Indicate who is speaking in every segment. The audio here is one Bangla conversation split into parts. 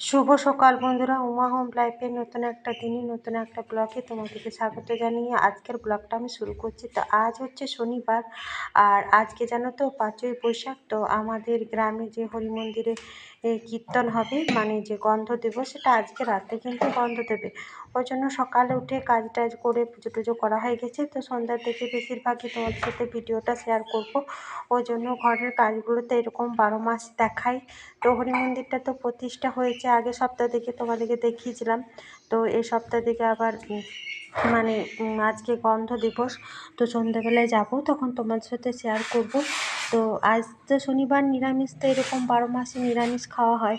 Speaker 1: শুভ সকাল বন্ধুরা, উমা হোম লাইফের নতুন একটা দিনই নতুন একটা ব্লগে তোমাদেরকে স্বাগত জানিয়ে আজকের ব্লগটা আমি শুরু করছি। তো আজ হচ্ছে শনিবার আর আজকে জানো তো পাঁচই বৈশাখ, তো আমাদের গ্রামে যে হরি মন্দিরে কীর্তন হবে মানে যে গন্ধ দেব সেটা আজকে রাতে কিন্তু গন্ধ দেবে। ওই জন্য সকালে উঠে কাজ টাজ করে পুজো টুজো করা হয়ে গেছে, তো সন্ধ্যার থেকে বেশিরভাগই তোমাদের সাথে ভিডিওটা শেয়ার করব। ওই জন্য ঘরের কাজগুলোতে এরকম বারো মাস দেখাই। তো হরি মন্দিরটা তো প্রতিষ্ঠা হয়েছে আগের সপ্তাহ থেকে তোমাদেরকে দেখিয়েছিলাম। তো এই সপ্তাহ থেকে আবার মানে আজকে গন্ধ দিবস। তো সন্ধ্যাবেলায় যাব, তখন তোমাদের সাথে শেয়ার করব। তো আজ তো শনিবার নিরামিষ, তো এরকম বারো মাসে নিরামিষ খাওয়া হয়।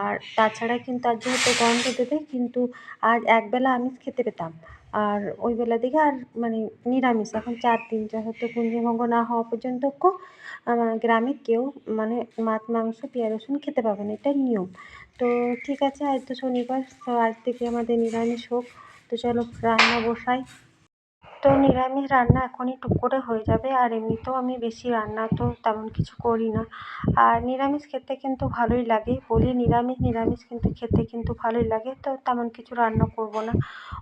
Speaker 1: আর তাছাড়া কিন্তু আজ যেহেতু গন্ধ দেবে, কিন্তু আজ একবেলা আমিষ খেতে পেতাম। আর ওই বেলা দিকে আর মানে নিরামিষ। এখন চার দিন, যেহেতু কুঞ্জভঙ্গ না হওয়া পর্যন্ত গ্রামে কেউ মানে মাছ, মাংস, পেঁয়াজ, রসুন খেতে পাবে না এটা নিয়ম। তো ঠিক আছে, আজ তো শনিবার, তো আজ থেকে আমাদের নিরামিষ হোক। তো চলো রান্না বসাই। তো নিরামিষ রান্না এখনই টুক করে হয়ে যাবে, আর এমনিতেও আমি বেশি রান্না তো তেমন কিছু করি না। আর নিরামিষ খেতে কিন্তু ভালোই লাগে, বলি নিরামিষ নিরামিষ কিন্তু খেতে কিন্তু ভালোই লাগে, তো তেমন কিছু রান্না করব না।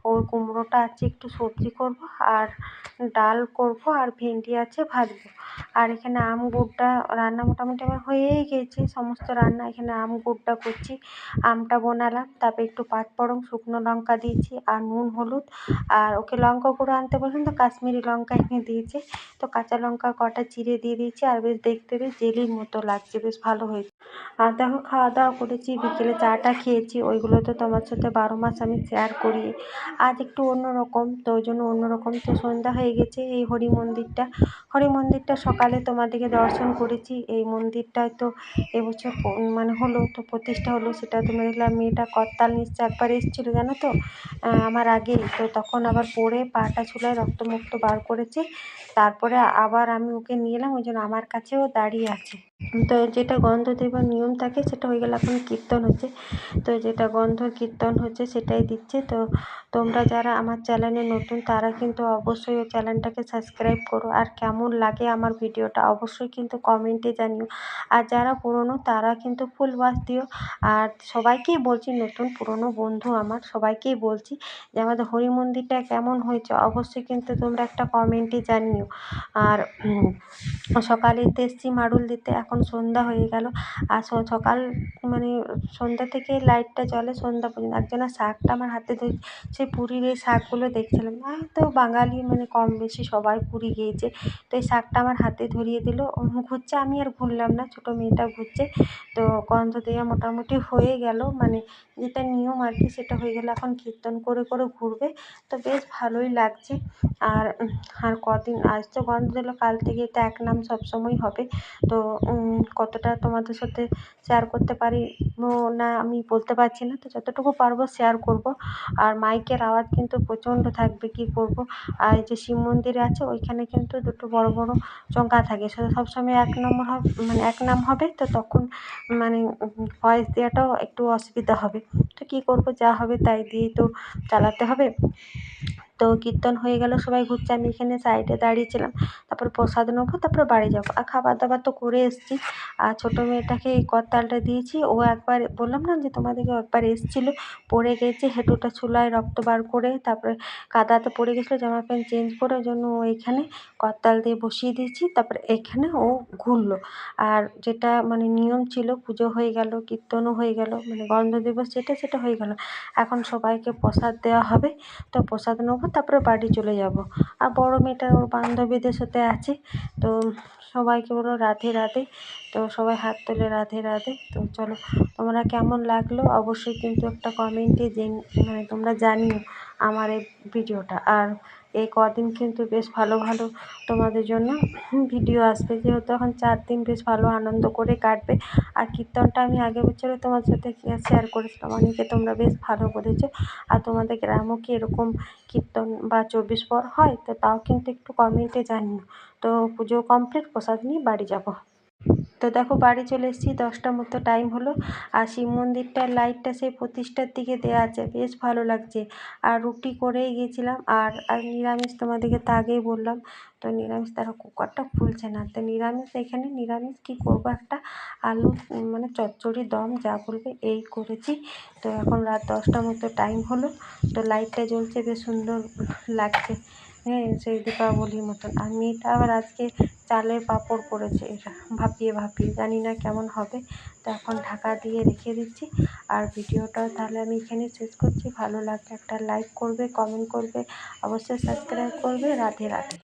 Speaker 1: ওর কুমড়োটা আছে, একটু সবজি করব, আর ডাল করব, আর ভেন্ডি আছে ভাজবো। আর এখানে আম গুড়টা রান্না মোটামুটি আমার হয়েই গেছে, সমস্ত রান্না এখানে আম গুড়টা করছি, আমটা বানালাম, তারপরে একটু পাঁচফোড়ন শুকনো লঙ্কা দিয়েছি, আর নুন, হলুদ, আর ওকে লঙ্কা গুঁড়ো আনতে বললাম তো কাশ্মীরি লঙ্কা এখানে দিয়েছে। তো কাঁচা লঙ্কা কটা চিড়ে দিয়ে দিয়েছি আর বেশ দেখতে বেশ জেলির মতো লাগছে, বেশ ভালো হয়েছে। আর দেখো, খাওয়া দাওয়া করেছি, বিকেলে চাটা খেয়েছি, ওইগুলো তো তোমার সাথে বারো মাস আমি শেয়ার করি। আজ একটু অন্যরকম, তো ওই জন্য অন্যরকম তো সন্ধ্যা হয়ে গেছে, এই হরি মন্দিরটা। হরি মন্দিরটা সকালে তোমাদেরকে দর্শন করেছি, এই মন্দিরটায় তো এবছর মানে হলো, তো প্রতিষ্ঠা হলো, সেটা তোমরা দেখলাম মেয়েটা করতাল নিশ্চয় একবার এসেছিল, জানো তো? আমার আগেই, তো তখন আবার পড়ে পাটা ছুলায় রক্তমুক্ত বার করেছে। তারপরে আবার আমি ওকে নিয়ে এলাম ওই জন্য আমার কাছেও দাঁড়িয়ে আছে। তো যেটা গন্ধ দেবার নিয়ম থাকে সেটা হয়ে গেলে এখন কীর্তন হচ্ছে। তো যেটা গন্ধ কীর্তন হচ্ছে সেটাই দিচ্ছে। তো তোমরা যারা আমার চ্যানেলে নতুন তারা কিন্তু অবশ্যই ওই চ্যানেলটাকে সাবস্ক্রাইব করো। আর কেমন লাগে আমার ভিডিওটা অবশ্যই কিন্তু কমেন্টে জানিও। আর যারা পুরনো তারা কিন্তু ফুল ওয়াচ দিও। আর সবাইকেই বলছি, নতুন পুরনো বন্ধু আমার সবাইকেই বলছি যে আমাদের হরি মন্দিরটা কেমন হয়েছে অবশ্যই কিন্তু তোমরা একটা কমেন্টে জানিও। আর সকালে এসছি মাড়ুল দিতে এখন সন্ধ্যা হয়ে গেল। আর সকাল মানে সন্ধ্যা থেকে লাইটটা জ্বলে সন্ধ্যা পর্যন্ত। একজনের শাকটা আমার হাতে ধরে, সেই পুরীর এই শাকগুলো দেখছিলাম। তো বাঙালি মানে কম বেশি সবাই পুরী গিয়েছে। তো এই শাকটা আমার হাতে ধরিয়ে দিল। ঘুরছে আমি আর ঘুরলাম না, ছোটো মেয়েটা ঘুরছে। তো গন্ধ দেওয়া মোটামুটি হয়ে গেল। মানে যেটা নিয়ম আর কি, সেটা হয়ে গেলে। এখন কীর্তন করে করে ঘুরবে। তো বেশ ভালোই লাগছে। আর আর কদিন, আজ তো গন্ধ দিলো, কাল থেকে তো এক নাম সবসময় হবে। তো কতটা তোমাদের সাথে শেয়ার করতে পারি না আমি বলতে পারছি না। তো যতটুকু পারব শেয়ার করব। আর মাইকের আওয়াজ কিন্তু প্রচণ্ড থাকবে, কী করব আর যে শিব মন্দির আছে, ওইখানে কিন্তু দুটো বড় বড় চঙ্গা থাকে। সেটা সবসময় এক নম্বর হবে মানে এক নাম হবে, তো তখন মানে ভয়েস দেওয়াটাও একটু অসুবিধা হবে। তো কী করব, যা হবে তাই দিয়েই তো চালাতে হবে। তো কীর্তন হয়ে গেল, সবাই ঘুরছে। আমি এখানে সাইডে দাঁড়িয়েছিলাম। তারপর প্রসাদ নেব, তারপর বাড়ি যাব। আর খাবার দাবার তো করে এসেছি। আর ছোটো মেয়েটাকে এই করতালটা দিয়েছি। ও একবার বললাম না যে তোমাদেরকে একবার এসেছিল। পড়ে গেছে হেঁটুটা ছুলায় রক্ত বার করে। তারপরে কাদাতে পড়ে গেছিল, জামা প্যান্ট চেঞ্জ করে। ওই জন্য ও এখানে করতাল দিয়ে বসিয়ে দিয়েছি। তারপরে এখানে ও ঘুরলো। আর যেটা মানে নিয়ম ছিল, পুজো হয়ে গেল, কীর্তনও হয়ে গেল মানে গন্ধ দিবস যেটা, সেটা হয়ে গেল। এখন সবাইকে প্রসাদ দেওয়া হবে। তো প্রসাদ নেব তারপরে বাড়ি চলে যাব। আর বড় মেয়েটা ওর বান্ধবীদের সাথে আছে তো সবাইকে বলো রাধে রাধে। তো সবাই হাত তোলে রাধে রাধে। তো চলো, তোমরা কেমন লাগল? অবশ্যই কিন্তু একটা কমেন্টে মানে তোমরা জানিও আমার এই ভিডিওটা। আর এই কদিন কিন্তু বেশ ভালো ভালো তোমাদের জন্য ভিডিও আসবে। যেহেতু এখন চার দিন বেশ ভালো আনন্দ করে কাটবে। আর কীর্তনটা আমি আগে বছরে তোমার সাথে শেয়ার করেছিলাম। অনেকে তোমরা বেশ ভালো করেছ। আর তোমাদের গ্রামও কি এরকম কীর্তন বা চব্বিশ পর হয়? তো তাও কিন্তু একটু কমেন্টে জানিও। তো পুজো কমপ্লিট প্রসাদ নিয়ে বাড়ি যাব। তো দেখো বাড়ি চলে এসেছি, দশটা মতো টাইম হলো। আর শিব মন্দিরটার লাইটটা সেই প্রতিষ্ঠার দিকে দেওয়া আছে, বেশ ভালো লাগছে। আর রুটি করেই গেছিলাম আর আর নিরামিষ তোমাদেরকে তো আগেই বললাম। তো নিরামিষ তারা কুকারটা খুলছে না। তো নিরামিষ, এখানে নিরামিষ কী করব? একটা আলু মানে চচ্চড়ি, দম, যা বলবে এই করেছি। তো এখন রাত দশটা মতো টাইম হলো। তো লাইটটা জ্বলছে, বেশ সুন্দর লাগছে। হ্যাঁ সেই দীপাবলির মতন। আর মেয়েটা আবার আজকে চালের পাঁপড় করেছে। এটা ভাপিয়ে ভাপিয়ে, জানি না কেমন হবে। তো এখন ঢাকা দিয়ে রেখে দিচ্ছি। আর ভিডিওটা তাহলে আমি এখানে শেষ করছি। ভালো লাগলে একটা লাইক করবে কমেন্ট করবে। অবশ্যই সাবস্ক্রাইব করবে। রাধে রাধে।